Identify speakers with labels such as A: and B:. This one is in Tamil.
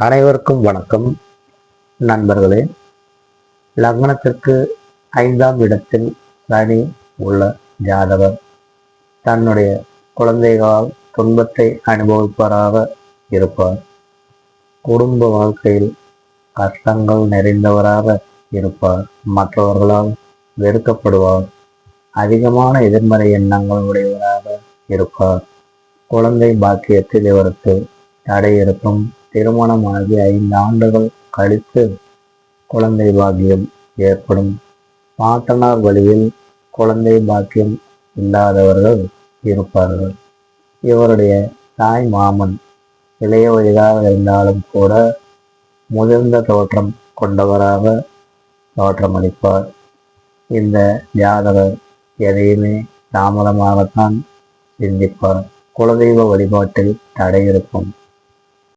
A: அனைவருக்கும் வணக்கம். நண்பர்களே லக்னத்திற்கு ஐந்தாம் இடத்தில் சனி உள்ள ஜாதகர். தன்னுடைய குழந்தைகளால் துன்பத்தை அனுபவிப்பவராக இருப்பார். குடும்ப வாழ்க்கையில் கஷ்டங்கள் நிறைந்தவராக இருப்பார். மற்றவர்களால் வெறுக்கப்படுவார். அதிகமான எதிர்மறை எண்ணங்கள் உடையவராக இருப்பார். குழந்தை பாக்கியத்தில் இவருக்கு தடை இருக்கும் திருமணமாகி ஐந்து ஆண்டுகள் கழித்து குழந்தை பாக்கியம் ஏற்படும். பாட்டனார் வழியில் குழந்தை பாக்கியம் இல்லாதவர்கள் இருப்பார்கள். இவருடைய தாய் மாமன் இளைய வயதாக இருந்தாலும் கூட முதிர்ந்த தோற்றம் கொண்டவராக தோற்றமளிப்பார். இந்த ஜாதகர் எதையுமே தாமதமாகத்தான் சிந்திப்பார். குலதெய்வ வழிபாட்டில் தடை இருக்கும்